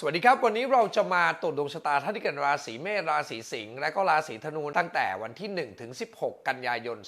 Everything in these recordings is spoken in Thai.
สวัสดีครับ วันนี้เราจะมาตรวจดวงชะตาท่านที่เกิดราศีเมษราศีสิงห์และก็ราศีธนูตั้งแต่วันที่1ถึง16 กันยายน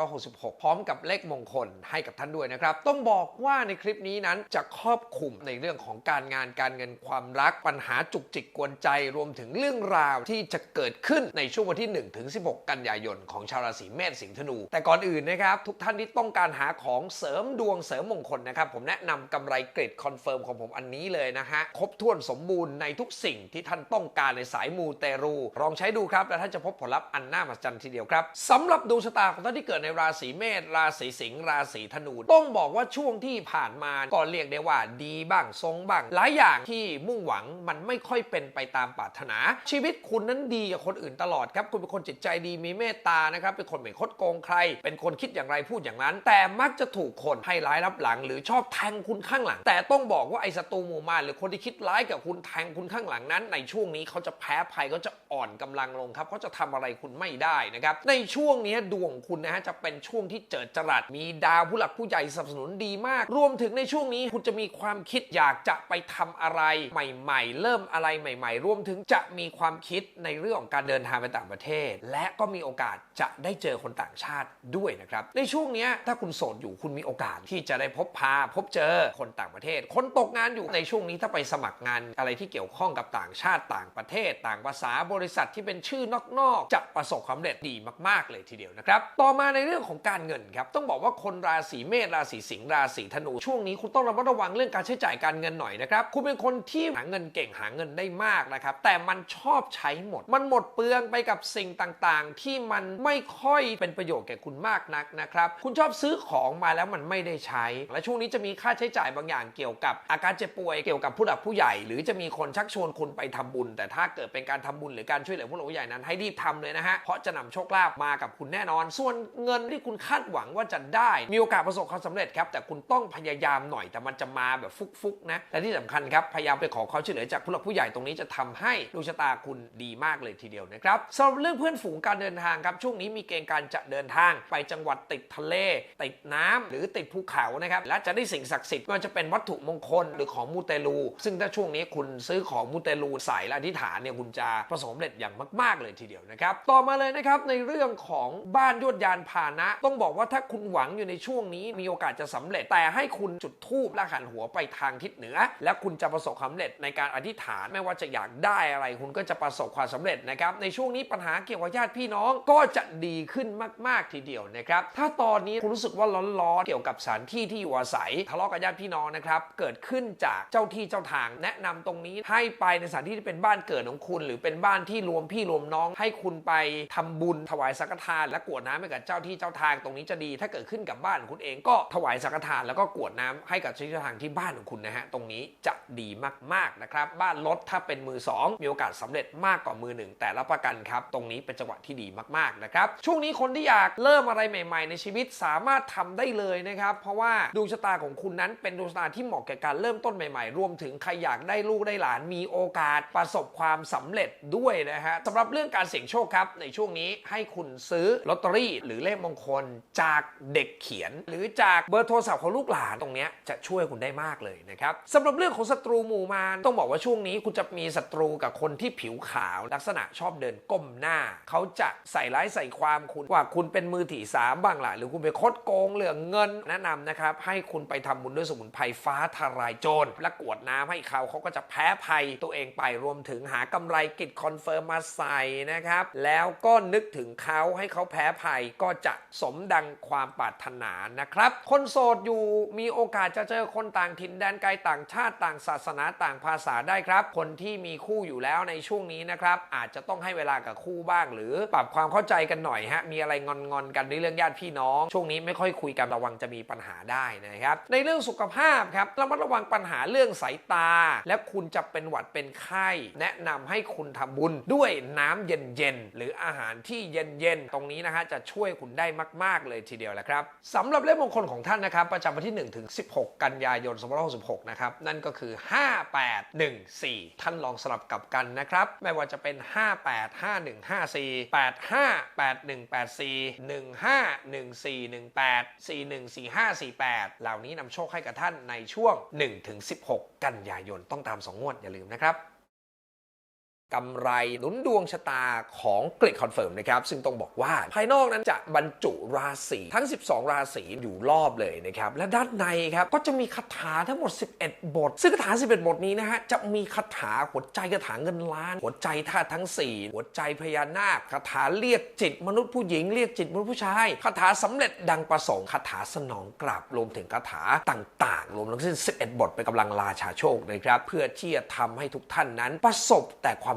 2566 พร้อมกับเลขมงคลให้กับท่านด้วยนะครับ ต้องบอกว่าในคลิปนี้นั้นจะครอบคลุมในเรื่องของการงานการเงินความรักปัญหาจุกจิกกวนใจรวมถึงเรื่องราวที่จะเกิดขึ้นในช่วงวันที่1ถึง16 กันยายนของชาวราศีเมษสิงห์ธนู แต่ก่อนอื่นนะครับทุกท่านที่ต้องการหาของเสริมดวงเสริมมงคลนะครับผมแนะนำกำไรเกรดคอนเฟิร์มของผมอันนี้เลยนะฮะครบถ้วนสมบูรณ์ในทุกสิ่งที่ท่านต้องการในสายมูเตรู ลองใช้ดูครับ แล้วท่านจะพบผลลัพธ์อันน่ามหัศจรรย์ทีเดียวครับสำหรับดวงชะตาของท่านที่เกิดในราศีเมษราศีสิงห์ราศีธนูต้องบอกว่าช่วงที่ผ่านมาก็เรียกได้ว่าดีบ้างทรงบ้าง หลายอย่างที่มุ่งหวังมันไม่ค่อยเป็นไปตามปรารถนา ชีวิตคุณนั้นดีกับคนอื่นตลอดครับคุณเป็นคนจิตใจดีมีเมตตานะครับเป็นคนไม่คดโกงใคร เป็นคนคิดอย่างไรพูดอย่างนั้น แต่มักจะถูกคนให้ร้ายรับหลัง หรือชอบแทงคุณข้างหลัง แต่ต้องบอกว่าไอ้ศัตรูหมู่มารหรือคนที่คิดร้ายกับคุณแทงคุณข้างหลังนั้น ในช่วงนี้เขาจะแพ้ภัยเขาจะอ่อนกำลังลงครับเขาจะทำอะไรคุณไม่ได้นะครับในช่วงนี้ดวงคุณนะฮะจะเป็นช่วงที่เจิดจรัสมีดาวผู้หลักผู้ใหญ่สนับสนุนดีมาก รวมถึงในช่วงนี้คุณจะมีความคิดอยากจะไปทำอะไรใหม่ ๆ เริ่มอะไรใหม่ ๆ รวมถึงจะมีความคิดในเรื่องของการเดินทางไปต่างประเทศ และก็มีโอกาสจะได้เจอคนต่างชาติด้วยนะครับในช่วงนี้ถ้าคุณโสดอยู่คุณมีโอกาสที่จะได้พบพาพบเจอคนต่างประเทศ คนตกงานอยู่ในช่วงนี้ถ้าไปสมัครงานอะไรที่เกี่ยวข้องกับต่างชาติต่างประเทศ ต่างภาษาบริษัทที่เป็นชื่อนอกๆจะประสบความสำเร็จดีมากๆเลยทีเดียวนะครับต่อมาในเรื่องของการเงินครับต้องบอกว่าคนราศีเมษราศีสิงห์ราศีธนูช่วงนี้คุณต้องระมัดระวังเรื่องการใช้จ่ายการเงินหน่อยนะครับคุณเป็นคนที่หาเงินเก่งหาเงินได้มากนะครับแต่มันชอบใช้หมด มันหมดเปลืองไปกับสิ่งต่างๆ ที่มันไม่ค่อยเป็นประโยชน์แก่คุณมากนักนะครับคุณชอบซื้อของมาแล้วมันไม่ได้ใช้ และช่วงนี้จะมีค่าใช้จ่ายบางอย่างเกี่ยวกับอาการเจ็บป่วยเกี่ยวกับผู้หลักผู้ใหญ่หรือจะมีคนชักชวนคุณไปทำบุญ แต่ถ้าเกิดเป็นการทำบุญหรือการช่วยเหลือผู้หลักผู้ใหญ่นั้นให้รีบทำเลยนะฮะเพราะจะนำโชคลาภมากับคุณแน่นอน ส่วนเงินที่คุณคาดหวังว่าจะได้ มีโอกาสประสบความสำเร็จครับแต่คุณต้องพยายามหน่อยแต่มันจะมาแบบฟุกๆนะและที่สำคัญครับพยายามไปขอความช่วยเหลือจากผู้หลักผู้ใหญ่ตรงนี้จะทำให้ดวงชะตาคุณดีมากเลยทีเดียวนะครับสำหรับเรื่องเพื่อนฝูงการเดินทางครับช่วงนี้มีเกณฑ์การจะเดินทางไปจังหวัดติดทะเล ติดน้ำหรือติดภูเขานะครับและจะได้สิ่งศักดิ์สิทธิ์ไม่ว่าจะเป็นวัตถุมงคลหรือของมูเตลู ซึ่งถ้าช่วงนี้คุณซื้อของมูเตลูใส่และอธิษฐานเนี่ยคุณจะประสบสำเร็จอย่างมาก ๆ เลยทีเดียวนะครับ ต่อมาเลยนะครับในเรื่องของบ้านยวดยานพาหนะ ต้องบอกว่าถ้าคุณหวังอยู่ในช่วงนี้มีโอกาสจะสำเร็จ แต่ให้คุณจุดธูปและหันหัวไปทางทิศเหนือ และคุณจะประสบความสำเร็จในการอธิษฐานไม่ว่าจะอยากได้อะไร คุณก็จะประสบความสำเร็จนะครับในช่วงนี้ปัญหาเกี่ยวกับญาติพี่น้องก็จะดีขึ้นมาก ๆ ทีเดียวนะครับถ้าตอนนี้คุณรู้สึกว่าร้อนๆเกี่ยวกับสถานที่ที่อยู่อาศัยทะเลาะกับญาติพี่น้องนะครับเกิดขึ้นจากเจ้าที่เจ้าทางแนะนำตรงนี้ให้ไปในสถานที่ที่เป็นบ้านเกิดของคุณ หรือเป็นบ้านที่รวมพี่รวมน้อง ให้คุณไปทำบุญถวายสังฆทาน และกวดน้ำให้กับเจ้าที่เจ้าทางตรงนี้จะดี ถ้าเกิดขึ้นกับบ้านของคุณเองก็ถวายสังฆทาน แล้วก็กวดน้ำให้กับเจ้าที่เจ้าทางที่บ้านของคุณนะฮะตรงนี้จะดีมากๆนะครับบ้านรถถ้าเป็นมือสองมีโอกาสสำเร็จมากกว่ามือหนึ่งแต่รับประกันครับตรงนี้เป็นจังหวะที่ดีมากๆนะครับช่วงนี้คนที่อยากเริ่มอะไรใหม่ ๆ ในชีวิตสามารถทำได้เลยนะครับเพราะว่าดวงชะตาของคุณนั้นเป็นดวงชะตาที่เหมาะแก่การเริ่มต้นใหม่ๆ รวมถึงใครอยากได้ลูกได้หลานมีโอกาสประสบความสำเร็จด้วยนะฮะสำหรับเรื่องการเสี่ยงโชคครับ ในช่วงนี้ให้คุณซื้อลอตเตอรี่ หรือเลขมงคลจากเด็กเขียน หรือจากเบอร์โทรศัพท์ของลูกหลานตรงนี้จะช่วยคุณได้มากเลยนะครับสำหรับเรื่องของศัตรูหมู่มารต้องบอกว่าช่วงนี้คุณจะมีศัตรูกับคนที่ผิวขาว ลักษณะชอบเดินก้มหน้า เขาจะใส่ร้ายใส่ความคุณว่าคุณเป็นมือถี่สามบ้างล่ะหรือคุณไปคดโกงเรื่องเงินแนะนำนะครับให้คุณไปทำบุญด้วยสมุนไพรฟ้าทลายโจรและกวดน้ำให้เขาเขาก็็จะแพ้ภัยตัวเองไปรวมถึงหากำไรกิจคอนเฟิร์มมาใส่นะครับ แล้วก็นึกถึงเขาให้เขาแพ้ภัยก็จะสมดังความปรารถนานะครับ คนโสดอยู่มีโอกาสจะเจอคนต่างถิ่นแดนไกลต่างชาติต่างศาสนาต่างภาษาได้ครับ คนที่มีคู่อยู่แล้วในช่วงนี้นะครับอาจจะต้องให้เวลากับคู่บ้าง หรือปรับความเข้าใจกันหน่อยฮะมีอะไรงอนๆกันในเรื่องญาติพี่น้อง ช่วงนี้ไม่ค่อยคุยกันระวังจะมีปัญหาได้นะครับในเรื่องสุขภาพครับระมัดระวังปัญหาเรื่องสายตาและคุณจะเป็นหวัดเป็นไข้ แนะนำให้คุณทำบุญด้วยน้ำเย็นๆ หรืออาหารที่เย็นๆ ตรงนี้นะฮะจะช่วยคุณได้มาก ๆ เลยทีเดียวแหละครับสำหรับเลขมงคลของท่านนะครับ ประจำวันที่1ถึง16 กันยายน2566 นะครับ นั่นก็คือ 5814 ท่านลองสลับกับกันนะครับ ไม่ว่าจะเป็น 585154 858184 151418 414548 เหล่านี้นำโชคให้กับท่านในช่วง1ถึง16 กันยายนต้องตาม 2 งวดอย่าลืมนะครับ กำไรหนุนดวงชะตาของกริดคอนเฟิร์มนะครับ ซึ่งต้องบอกว่าภายนอกนั้นจะบรรจุราศีทั้ง 12 ราศีอยู่รอบเลยนะครับ และด้านในครับ ก็จะมีคาถาทั้งหมด 11 บท ซึ่งคาถา 11 บทนี้นะฮะ จะมีคาถาหัวใจคาถาเงินล้าน หัวใจธาตุทั้ง 4 หัวใจพญานาคคาถาเรียกจิตมนุษย์ผู้หญิงเรียกจิตมนุษย์ผู้ชายคาถาสำเร็จดังประสงค์คาถาสนองกลับรวมถึงคาถาต่าง ๆ รวมทั้งสิ้น 11 บทเป็นกำลังราชาโชคนะครับเพื่อที่จะทำให้ทุกท่านนั้นประสบแต่ความ